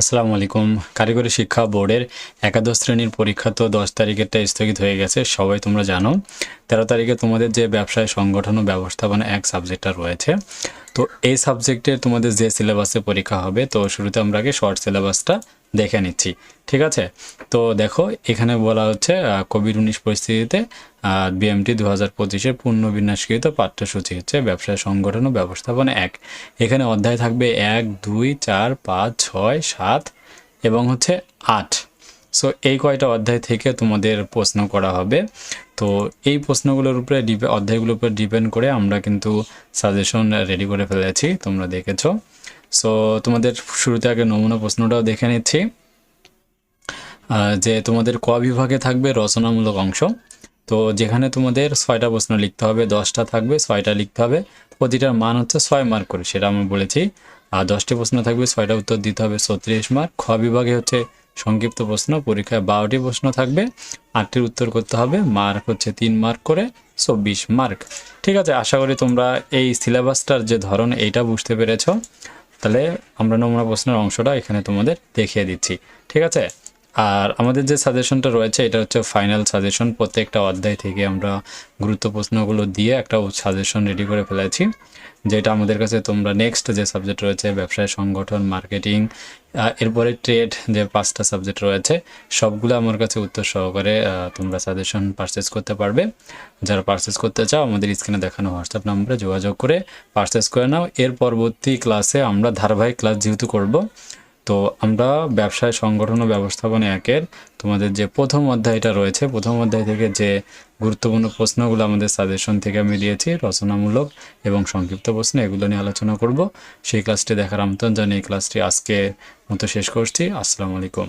আসসালামু আলাইকুম। কারিগরি শিক্ষা বোর্ডের একাদশ শ্রেণির পরীক্ষা তো দশ তারিখেরটা স্থগিত হয়ে গেছে, সবাই তোমরা জানো। তেরো তারিখে তোমাদের যে ব্যবসায় সংগঠন ও ব্যবস্থাপনা এক সাবজেক্টটা রয়েছে। তো এই সাবজেক্টের তোমাদের যে সিলেবাসে পরীক্ষা হবে, তো শুরুতে আমরা আগে শর্ট সিলেবাসটা দেখে নিচ্ছি, ঠিক আছে? তো দেখো, এখানে বলা হচ্ছে কোভিড উনিশ পরিস্থিতিতে বিএমটি দু হাজার পঁচিশের পূর্ণ বিন্যাসকৃত পাঠ্যসূচি হচ্ছে ব্যবসায় সংগঠন ও ব্যবস্থাপনা এক। এখানে অধ্যায় থাকবে এক, দুই, চার, পাঁচ, ছয়, সাত এবং হচ্ছে আট। সো এই কয়টা অধ্যায় থেকে তোমাদের প্রশ্ন করা হবে। তো, এই প্রশ্নগুলোর উপরে ডিপে অধ্যায়গুলোর উপরে ডিপেন্ড করে আমরা কিন্তু সাজেশন রেডি করে ফেলেছি, তোমরা দেখেছ। সো তোমাদের শুরুতে আগে নমুনা প্রশ্নটাও দেখে নিচ্ছি। যে তোমাদের ক বিভাগে থাকবে রচনামূলক অংশ। তো, যেখানে তোমাদের ছয়টা প্রশ্ন লিখতে হবে, দশটা থাকবে, ছয়টা লিখতে হবে। প্রতিটার মান হচ্ছে ছয় মার্ক করে, সেটা আমি বলেছি। আর দশটি প্রশ্ন থাকবে, ছয়টা উত্তর দিতে হবে, ছত্রিশ মার্ক। খ বিভাগে হচ্ছে সংক্ষিপ্ত প্রশ্ন, পরীক্ষায় বারোটি প্রশ্ন থাকবে, আটটির উত্তর করতে হবে, মার্ক হচ্ছে তিন মার্ক করে চব্বিশ মার্ক। ঠিক আছে, আশা করি তোমরা এই সিলেবাসটার যে ধরন, এইটা বুঝতে পেরেছ। তাহলে আমরা নমুনা প্রশ্নের অংশটা এখানে তোমাদের দেখিয়ে দিচ্ছি। ঠিক আছে? আর আমাদের যে সাজেশনটা রয়েছে, এটা হচ্ছে ফাইনাল সাজেশন প্রত্যেকটা অধ্যায় থেকে আমরা গুরুত্ব প্রশ্নগুলো দিয়ে একটা সাজেশন রেডি করে ফেলেছি, যেটা আমাদের কাছে তোমরা নেক্সট যে সাবজেক্ট রয়েছে, ব্যবসায় সংগঠন মার্কেটিং এরপরে ট্রেড যে পাঁচটা সাবজেক্ট রয়েছে, সবগুলো আমার কাছে উত্তর সহকারে তোমরা সাজেশন পারচেস করতে পারবে। যারা পারচেস করতে চাও, আমাদের স্ক্রিনে দেখানো হোয়াটসঅ্যাপ নম্বরে যোগাযোগ করে পারচেস করে নাও। এর পরবর্তী ক্লাসে আমরা ধারাবাহিক ক্লাস যেহেতু করব তো আমরা ব্যবসায় সংগঠন ও ব্যবস্থাপনা একের তোমাদের যে প্রথম অধ্যায়টা রয়েছে, প্রথম অধ্যায় থেকে যে গুরুত্বপূর্ণ প্রশ্নগুলো আমাদের সাজেশন থেকে আমি দিয়েছি রচনামূলক এবং সংক্ষিপ্ত প্রশ্ন, এগুলো নিয়ে আলোচনা করব। সেই ক্লাসটি দেখার আমন্ত্রণ জানিয়ে ক্লাসটি আজকে মতো শেষ করছি। আসসালামু আলাইকুম।